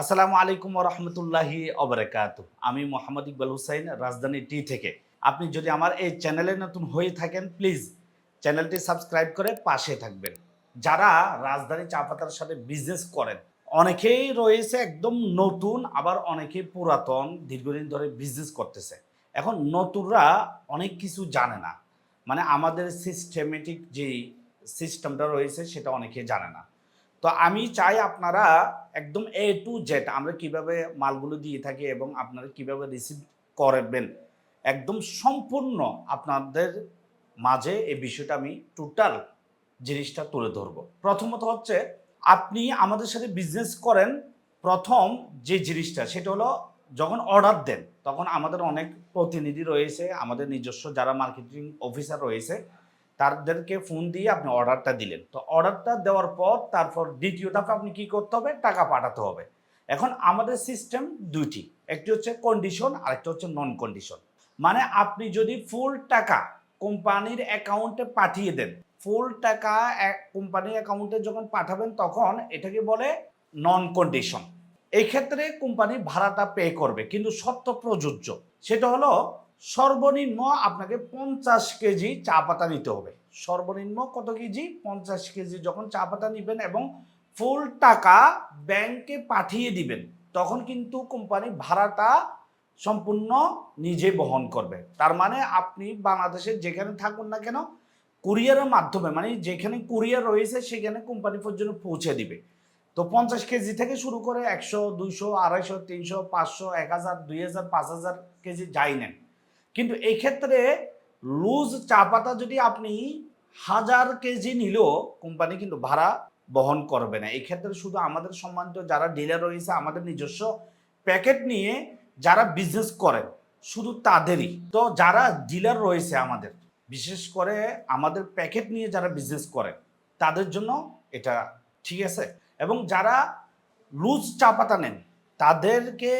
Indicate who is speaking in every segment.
Speaker 1: আসসালামু আলাইকুম রহমতুল্লাহি অবরাকাত আমি মোহাম্মদ ইকবাল হুসাইন, রাজধানী টি থেকে। আপনি যদি আমার এই চ্যানেলে নতুন হয়ে থাকেন, প্লিজ চ্যানেলটি সাবস্ক্রাইব করে পাশে থাকবেন। যারা রাজধানী চা পাতার সাথে বিজনেস করেন, অনেকেই রয়েছে একদম নতুন, আবার অনেকেই পুরাতন, দীর্ঘদিন ধরে বিজনেস করতেছে। এখন নতুনরা অনেক কিছু জানে না। মানে আমাদের সিস্টেমেটিক যে সিস্টেমটা রয়েছে, সেটা অনেকে জানে না। তো আমি চাই আপনারা একদম এ টু জেড আমরা কীভাবে মালগুলো দিয়ে থাকি এবং আপনারা কীভাবে রিসিভ করবেন, একদম সম্পূর্ণ আপনাদের মাঝে এই বিষয়টা আমি টোটাল জিনিসটা তুলে ধরবো। প্রথমত হচ্ছে, আপনি আমাদের সাথে বিজনেস করেন, প্রথম যে জিনিসটা সেটা হলো যখন অর্ডার দেন, তখন আমাদের অনেক প্রতিনিধি রয়েছে, আমাদের নিজস্ব যারা মার্কেটিং অফিসার রয়েছে তাদেরকে ফোন দিয়ে আপনি অর্ডারটা দিলেন। তো অর্ডারটা দেওয়ার পর তারপর দ্বিতীয় ধাপে আপনি কি করতে হবে? টাকা পাঠাতে হবে। এখন আমাদের সিস্টেম দুইটি, একটি হচ্ছে কন্ডিশন আরেকটা হচ্ছে নন কন্ডিশন মানে আপনি যদি ফুল টাকা কোম্পানির অ্যাকাউন্টে পাঠিয়ে দেন ফুল টাকা কোম্পানির অ্যাকাউন্টে যখন পাঠাবেন তখন এটাকে বলে নন কন্ডিশন এই ক্ষেত্রে কোম্পানি ভাড়াটা পে করবে। কিন্তু সত্য প্রযোজ্য। সেটা হলো সর্বনিম্ন আপনাকে পঞ্চাশ কেজি চা পাতা নিতে হবে। সর্বনিম্ন কত কেজি? পঞ্চাশ কেজি। যখন চা পাতা নেবেন এবং ফুল টাকা ব্যাংকে পাঠিয়ে দিবেন, তখন কিন্তু কোম্পানি ভাড়াটা সম্পূর্ণ নিজে বহন করবে। তার মানে আপনি বাংলাদেশে যেখানে থাকুন না কেন, কুরিয়ারের মাধ্যমে মানে যেখানে কুরিয়ার রয়েছে সেখানে কোম্পানি পর্যন্ত পৌঁছে দিবে। তো পঞ্চাশ কেজি থেকে শুরু করে একশো, দুইশো, আড়াইশো, তিনশো, পাঁচশো, এক হাজার, দুই হাজার, পাঁচ হাজার কেজি যাই নেন। কিন্তু এই ক্ষেত্রে লুজ চা পাতা যদি আপনি হাজার কেজি নিলেও কোম্পানি কিন্তু ভাড়া বহন করবে না। এই ক্ষেত্রে শুধু আমাদের সম্মানিত যারা ডিলার রয়েছে, আমাদের নিজস্ব প্যাকেট নিয়ে যারা বিজনেস করেন, শুধু তাদেরই। তো যারা ডিলার রয়েছে আমাদের, বিশেষ করে আমাদের প্যাকেট নিয়ে যারা বিজনেস করে তাদের জন্য এটা ঠিক আছে? এবং যারা লুজ চা পাতা নেন, তাদেরকে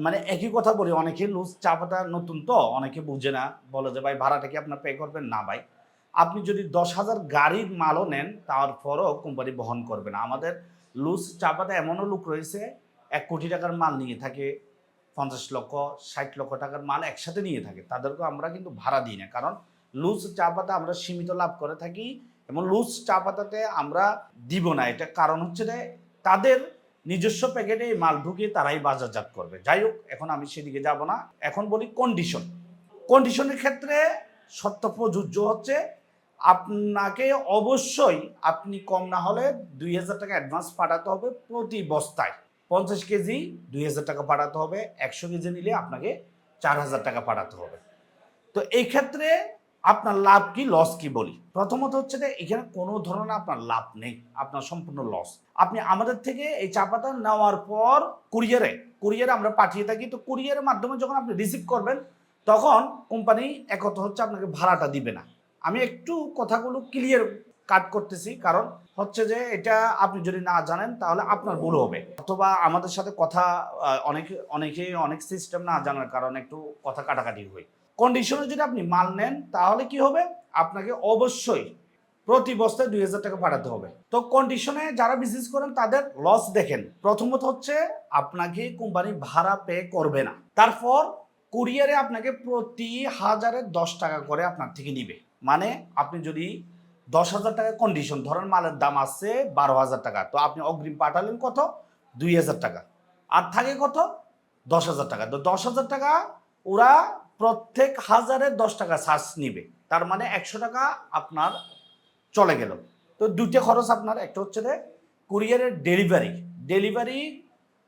Speaker 1: মানে একই কথা বলি, অনেকে লুজ চা পাতা নতুন তো, অনেকে বুঝে না। বলে যে, ভাই, ভাড়াটা কি আপনার পে করবেন? না, ভাই। আপনি যদি দশ হাজার গাড়ির মালও নেন, তারপরও কোম্পানি বহন করবে না। আমাদের লুজ চা পাতা এমনও লোক রয়েছে, এক কোটি টাকার মাল নিয়ে থাকে, পঞ্চাশ লক্ষ, ষাট লক্ষ টাকার মাল একসাথে নিয়ে থাকে। তাদেরকে আমরা কিন্তু ভাড়া দিই না। কারণ লুজ চা পাতা আমরা সীমিত লাভ করে থাকি এবং লুজ চা পাতাতে আমরা দিব না। এটা কারণ হচ্ছে যে, তাদের নিজস্ব প্যাকেটে এই মাল ঢুকিয়ে তারাই বাজারজাত করবে। যাই হোক, এখন আমি সেদিকে যাব না। এখন বলি কন্ডিশন কন্ডিশনের ক্ষেত্রে সত্য প্রযোজ্য হচ্ছে, আপনাকে অবশ্যই আপনি কম না হলে দুই হাজার টাকা অ্যাডভান্স পাঠাতে হবে প্রতি বস্তায়। পঞ্চাশ কেজি দুই হাজার টাকা পাঠাতে হবে, একশো কেজি নিলে আপনাকে চার হাজার টাকা পাঠাতে হবে। তো এই ক্ষেত্রে আপনার লাভ কি লস কি বলি? প্রথমত হচ্ছে যে, এখানে কোনো ধরনের আপনার লাভ নেই, আপনার সম্পূর্ণ লস আপনি আমাদের থেকে এই চা পাতা নেওয়ার পর কুরিয়ারে কুরিয়ারে আমরা পাঠিয়ে থাকি। তো কুরিয়ারের মাধ্যমে যখন আপনি রিসিভ করবেন, তখন কোম্পানি একত হচ্ছে আপনাকে ভাড়াটা দিবে না। আমি একটু কথাগুলো ক্লিয়ার কাট করতেছি, কারণ হচ্ছে যে, এটা আপনি যদি না জানেন, তাহলে আপনার ভুল হবে। অথবা আমাদের সাথে কথা অনেকে অনেকে অনেক সিস্টেম না জানার কারণে একটু কথা কাটাকাটি হয়। কন্ডিশনে যদি আপনি মাল নেন, তাহলে কি হবে? আপনাকে অবশ্যই প্রতি বস্তায় দুই হাজার টাকা পাঠাতে হবে। তো কন্ডিশনে যারা বিজনেস করেন, তাদের লস দেখেন। প্রথমত হচ্ছে, আপনাকে কোম্পানি ভাড়া পে করবে না। তারপর কুরিয়ারে আপনাকে প্রতি হাজারে দশ টাকা করে আপনার থেকে নিবে। মানে আপনি যদি দশ হাজার টাকা কন্ডিশন ধরেন মালের দাম আছে বারো হাজার টাকা, তো আপনি অগ্রিম পাঠালেন কত? দুই হাজার টাকা। আর থাকে কত? দশ হাজার টাকা। তো দশ হাজার টাকা ওরা প্রত্যেক হাজারে দশ টাকা চার্জ নিবে। তার মানে একশো টাকা আপনার চলে গেল। তো দুইটা খরচ আপনার, একটা হচ্ছে যে কুরিয়ারের ডেলিভারি ডেলিভারি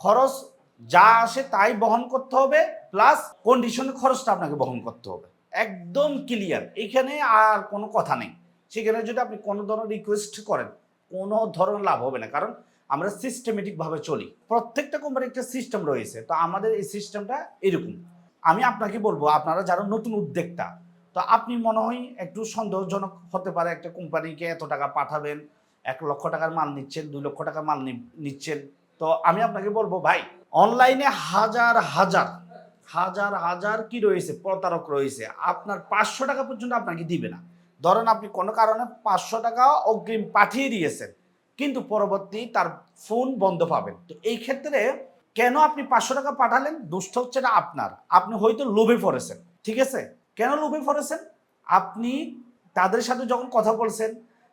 Speaker 1: খরচ যা আসে তাই বহন করতে হবে প্লাস কন্ডিশনের খরচটা আপনাকে বহন করতে হবে। একদম ক্লিয়ার এখানে আর কোনো কথা নেই। সেখানে যদি আপনি কোনো ধরনের রিকোয়েস্ট করেন, কোনো ধরনের লাভ হবে না। কারণ আমরা সিস্টেমেটিকভাবে চলি। প্রত্যেকটা কোম্পানির একটা সিস্টেম রয়েছে। তো আমাদের এই সিস্টেমটা এরকম। আমি আপনাকে বলব, আপনারা যারা নতুন উদ্যোক্তা, তো আপনি মনে হয় একটু সন্দেহজনক হতে পারে একটা কোম্পানিকে এত টাকা পাঠাবেন, এক লক্ষ টাকার মাল নিচ্ছেন, দুই লক্ষ টাকার মাল নিচ্ছেন। তো আমি আপনাকে বলব, ভাই, অনলাইনে হাজার হাজার হাজার হাজার কি রয়েছে, প্রতারক রয়েছে, আপনার পাঁচশো টাকা পর্যন্ত আপনাকে দিবে না। ধরেন আপনি কোনো কারণে পাঁচশো টাকা অগ্রিম পাঠিয়ে দিয়েছেন, কিন্তু পরবর্তী তার ফোন বন্ধ পাবেন। তো এই ক্ষেত্রে কেন আপনি পাঁচশো টাকা পাঠালেন? দুষ্ট হচ্ছে না আপনার। আপনি হয়তো লোভে পড়েছেন, ঠিক আছে? কেন লোভে পড়েছেন? আপনি তাদের সাথে যখন কথা বলছেন,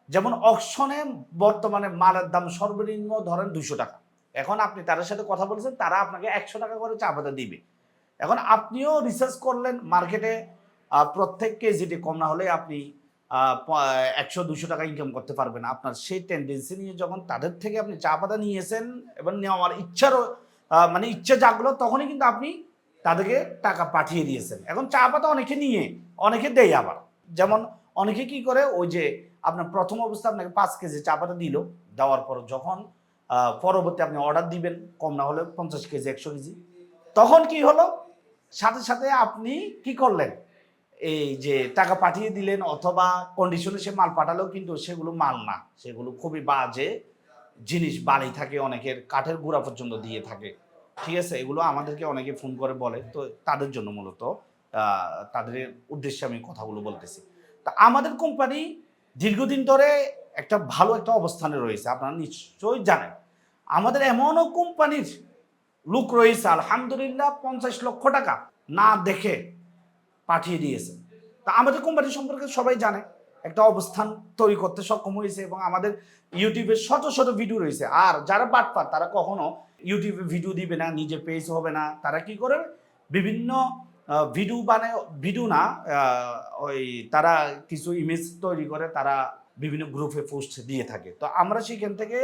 Speaker 1: যেমন অকশনে বর্তমানে মালের দাম সর্বনিম্ন ধরেন দুশো টাকা। এখন আপনি তাদের সাথে কথা বলছেন, তারা আপনাকে একশো টাকা করে চা পাতা দিবে। এখন আপনিও রিসার্চ করলেন মার্কেটে প্রত্যেক কেজিটি কম না হলে আপনি একশো দুশো টাকা ইনকাম করতে পারবেন। আপনার সেই টেন্ডেন্সি নিয়ে যখন তাদের থেকে আপনি চা পাতা নিয়েছেন, এবং নেওয়ার ইচ্ছারও মানে ইচ্ছা জাগলো, তখনই কিন্তু আপনি তাদেরকে টাকা পাঠিয়ে দিয়েছেন। এখন চা পাতা অনেকে নিয়ে, অনেকে দেয় আবার। যেমন অনেকে কি করে, ওই যে আপনার প্রথম অবস্থা আপনাকে পাঁচ কেজি চা পাতা দিল, দেওয়ার পর যখন পরবর্তী আপনি অর্ডার দিবেন, কম না হলে পঞ্চাশ কেজি, একশো কেজি, তখন কি হলো? সাথে সাথে আপনি কি করলেন? এই যে টাকা পাঠিয়ে দিলেন, অথবা কন্ডিশনে সে মাল পাঠালেও কিন্তু সেগুলো মাল না, সেগুলো খুবই বাজে। জিনিস বালি থাকে, অনেকের কাঠের গুঁড়া পর্যন্ত দিয়ে থাকে। ঠিক আছে? এগুলো আমাদেরকে অনেকে ফোন করে বলে। তো তাদের জন্য মূলত তাদের উদ্দেশ্যে আমি কথাগুলো বলতেছি। তা আমাদের কোম্পানি দীর্ঘদিন ধরে একটা ভালো একটা অবস্থানে রয়েছে, আপনারা নিশ্চয়ই জানেন। আমাদের এমনও কোম্পানির লোক রয়েছে, আলহামদুলিল্লাহ, পঞ্চাশ লক্ষ টাকা না দেখে পাঠিয়ে দিয়েছে। তা আমাদের কোম্পানি সম্পর্কে সবাই জানে। একটা অবস্থান তৈরি করতে সক্ষম হয়েছে এবং আমাদের ইউটিউবে শত শত ভিডিও রয়েছে। আর যারা বাটপার তারা কখনো ইউটিউবে ভিডিও দিবে না, নিজে পেজ হবে না। তারা কি করে? বিভিন্ন ভিডিও বানায় ভিডিও না ওই তারা কিছু ইমেজ তৈরি করে, তারা বিভিন্ন গ্রুপে পোস্ট দিয়ে থাকে। তো আমরা সেখান থেকে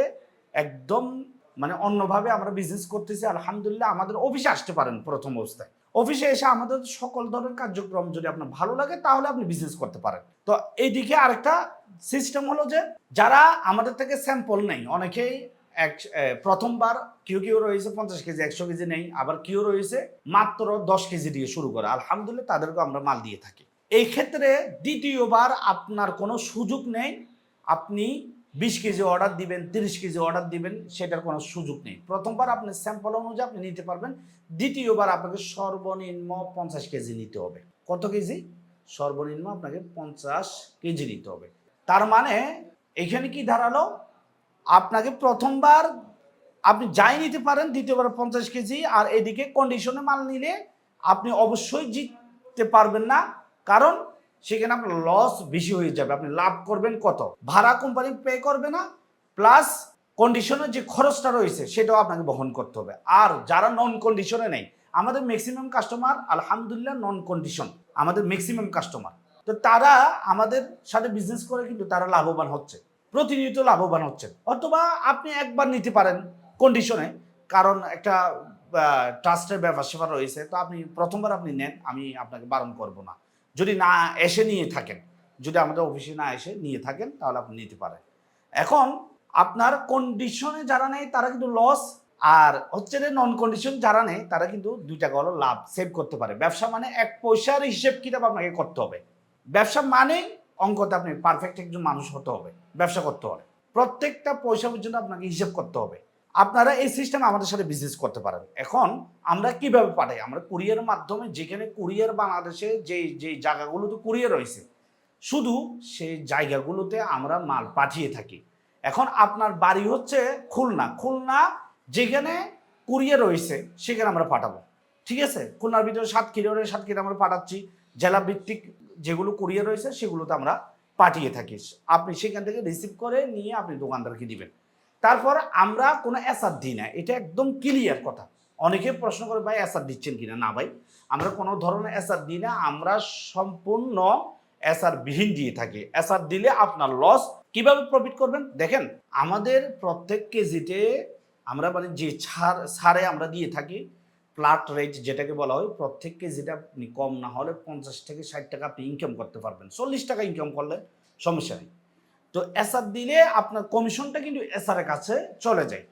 Speaker 1: একদম মানে অন্যভাবে আমরা বিজনেস করতেছি। আলহামদুলিল্লাহ আমাদের অফিসে আসতে পারেন প্রথম অবস্থায়। অফিসে এসে আমাদের সকল ধরনের কার্যক্রম যদি আপনার ভালো লাগে, তাহলে আপনি বিজনেস করতে পারেন। তো এইদিকে আরেকটা সিস্টেম হলো যে, যারা আমাদের থেকে স্যাম্পল নেই, অনেকেই এক প্রথমবার কেউ কেউ রয়েছে পঞ্চাশ কেজি, একশো কেজি নেই, আবার কেউ রয়েছে মাত্র দশ কেজি দিয়ে শুরু করে। আলহামদুলিল্লাহ তাদেরকে আমরা মাল দিয়ে থাকি। এই ক্ষেত্রে দ্বিতীয়বার আপনার কোনো সুযোগ নেই, আপনি বিশ কেজি অর্ডার দিবেন, তিরিশ কেজি অর্ডার দিবেন, সেটার কোনো সুযোগ নেই। প্রথমবার আপনি স্যাম্পল অনুযায়ী আপনি নিতে পারবেন, দ্বিতীয়বার আপনাকে সর্বনিম্ন পঞ্চাশ কেজি নিতে হবে। কত কেজি? সর্বনিম্ন আপনাকে পঞ্চাশ কেজি নিতে হবে। তার মানে এখানে কি দাঁড়াল? আপনাকে প্রথমবার আপনি যাই নিতে পারেন, দ্বিতীয়বার পঞ্চাশ কেজি, আর এদিকে কন্ডিশনে মাল নিলে আপনি অবশ্যই জিততে পারবেন না। কারণ সেখানে আপনার লস বেশি হয়ে যাবে। আপনি লাভ করবেন কত? ভাড়া কোম্পানি পে করবে না প্লাস কন্ডিশনের যে খরচটা রয়েছে, সেটাও আপনাকে বহন করতে হবে। আর যারা নন কন্ডিশনে নেই, আমাদের ম্যাক্সিমাম কাস্টমার আলহামদুলিল্লাহ নন কন্ডিশন আমাদের ম্যাক্সিমাম কাস্টমার তো তারা আমাদের সাথে বিজনেস করে কিন্তু তারা লাভবান হচ্ছে, প্রতিনিয়ত লাভবান হচ্ছে। অথবা আপনি একবার নিতে পারেন কন্ডিশনে কারণ একটা ট্রাস্টের ব্যাপার সেবা রয়েছে, তো আপনি প্রথমবার আপনি নেন, আমি আপনাকে বারণ করব না। যদি না এসে নিয়ে থাকেন, যদি আমাদের অফিসে না এসে নিয়ে থাকেন, তাহলে আপনি নিতে পারেন। এখন আপনার কন্ডিশনে যারা নেই, তারা কিন্তু লস আর হচ্ছে যে নন কন্ডিশন যারা নেই, তারা কিন্তু দুই টাকা হলো লাভ সেভ করতে পারে। ব্যবসা মানে এক পয়সার হিসেব কিতাব আপনাকে করতে হবে। ব্যবসা মানে অঙ্কতে আপনি পারফেক্ট একজন মানুষ হতে হবে, ব্যবসা করতে হবে। প্রত্যেকটা পয়সা পর্যন্ত আপনাকে হিসেব করতে হবে। আপনারা এই সিস্টেমে আমাদের সাথে বিজনেস করতে পারেন। এখন আমরা কীভাবে পাঠাই? আমরা কুরিয়ার মাধ্যমে যেখানে কুরিয়ার বাংলাদেশে যে যে জায়গাগুলোতে কুরিয়ার রয়েছে, শুধু সেই জায়গাগুলোতে আমরা মাল পাঠিয়ে থাকি। এখন আপনার বাড়ি হচ্ছে খুলনা। খুলনা যেখানে কুরিয়ার রয়েছে, সেখানে আমরা পাঠাবো। ঠিক আছে? খুলনার ভিতরে সাত কিলো সাত সাতক্ষীরা আমরা পাঠাচ্ছি। জেলা ভিত্তিক যেগুলো কুরিয়ার রয়েছে, সেগুলোতে আমরা পাঠিয়ে থাকি। আপনি সেখান থেকে রিসিভ করে নিয়ে আপনি দোকানদারকে দিবেন। তারপর আমরা কোনো অ্যাসার দিই না এটা একদম ক্লিয়ার কথা। অনেকে প্রশ্ন করে, ভাই অ্যাসার দিচ্ছেন কিনা? না ভাই, আমরা কোনো ধরনের অ্যাসার দিই না, আমরা সম্পূর্ণ অ্যাসার বিহীন দিয়ে থাকি। অ্যাসার দিলে আপনার লস কীভাবে প্রফিট করবেন? দেখেন, আমাদের প্রত্যেক কেজিতে আমরা মানে যে ছাড়, ছাড়ে আমরা দিয়ে থাকি প্লাট রেট যেটাকে বলা হয়, প্রত্যেক কেজিটা আপনি কম না হলে পঞ্চাশ থেকে ষাট টাকা আপনি ইনকাম করতে পারবেন। চল্লিশ টাকা ইনকাম করলে সমস্যা নেই। তো এসআর দিলে আপনার কমিশনটা কিন্তু এসআরের কাছে চলে যায়।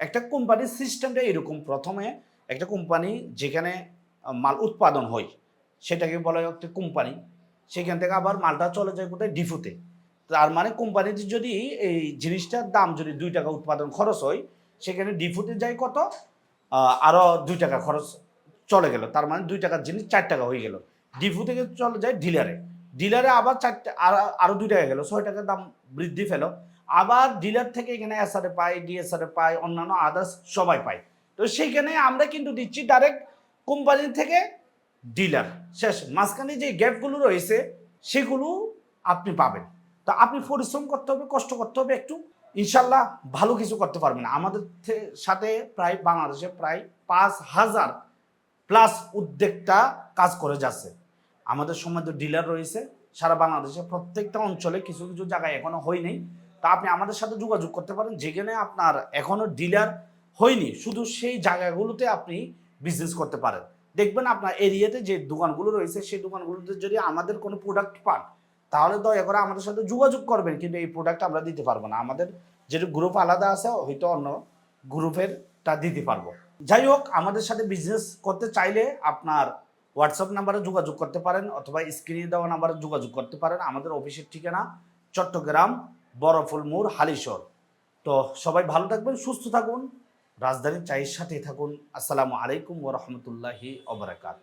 Speaker 1: একটা কোম্পানির সিস্টেমটা এরকম প্রথমে একটা কোম্পানি যেখানে মাল উৎপাদন হয়, সেটাকে বলা হয় একটা কোম্পানি সেখান থেকে আবার মালটা চলে যায় কোথায়? ডিফুতে তার মানে কোম্পানির যদি এই জিনিসটার দাম যদি দুই টাকা উৎপাদন খরচ হয়, সেখানে ডিফুতে যায় কত? আরও দুই টাকা খরচ চলে গেল। তার মানে দুই টাকার জিনিস চার টাকা হয়ে গেল। ডিফু থেকে চলে যায় ডিলারে। ডিলারে আবার চারটে আর- আরও দুই টাকা গেল, ছয় টাকার দাম বৃদ্ধি পেল। আবার ডিলার থেকে এখানে এসআরএ পাই ডিএসআরএ পাই অন্যান্য আদার্স সবাই পাই তো সেইখানে আমরা কিন্তু দিচ্ছি ডাইরেক্ট কোম্পানি থেকে ডিলার শেষ। মাঝখানে যে গ্যাপগুলো রয়েছে, সেগুলো আপনি পাবেন। তা আপনি পরিশ্রম করতে হবে, কষ্ট করতে হবে একটু। ইনশাল্লাহ ভালো কিছু করতে পারবেন। আমাদের সাথে প্রায় বাংলাদেশে প্রায় পাঁচ হাজার প্লাস উদ্যোক্তা কাজ করে যাচ্ছে। আমাদের সময় তো ডিলার রয়েছে, সারা বাংলাদেশে প্রত্যেকটা অঞ্চলে কিছু কিছু জায়গায় এখনও হয়নি তা আপনি আমাদের সাথে যোগাযোগ করতে পারেন, যেখানে আপনার এখনও ডিলার হয়নি, শুধু সেই জায়গাগুলোতে আপনি বিজনেস করতে পারেন। দেখবেন আপনার এরিয়াতে যে দোকানগুলো রয়েছে, সেই দোকানগুলোতে যদি আমাদের কোনো প্রোডাক্ট পান, তাহলে দয়া করে আমাদের সাথে যোগাযোগ করবেন, কিন্তু এই প্রোডাক্ট আমরা দিতে পারব না। আমাদের যেটা গ্রুপ আলাদা আছে, হয়তো অন্য গ্রুপের তা দিতে পারব। যাই হোক, আমাদের সাথে বিজনেস করতে চাইলে আপনার হোয়াটসঅ্যাপ নাম্বারে যোগাযোগ করতে পারেন অথবা স্ক্রিনে দেওয়া নাম্বারে যোগাযোগ করতে পারেন। আমাদের অফিসের ঠিকানা চট্টগ্রাম বরফুলমুর হালিশর তো সবাই ভালো থাকবেন, সুস্থ থাকুন। রাজধানীর চায়ের সাথেই থাকুন। আসসালামু আলাইকুম ওরহমতুল্লাহি অবরাকাত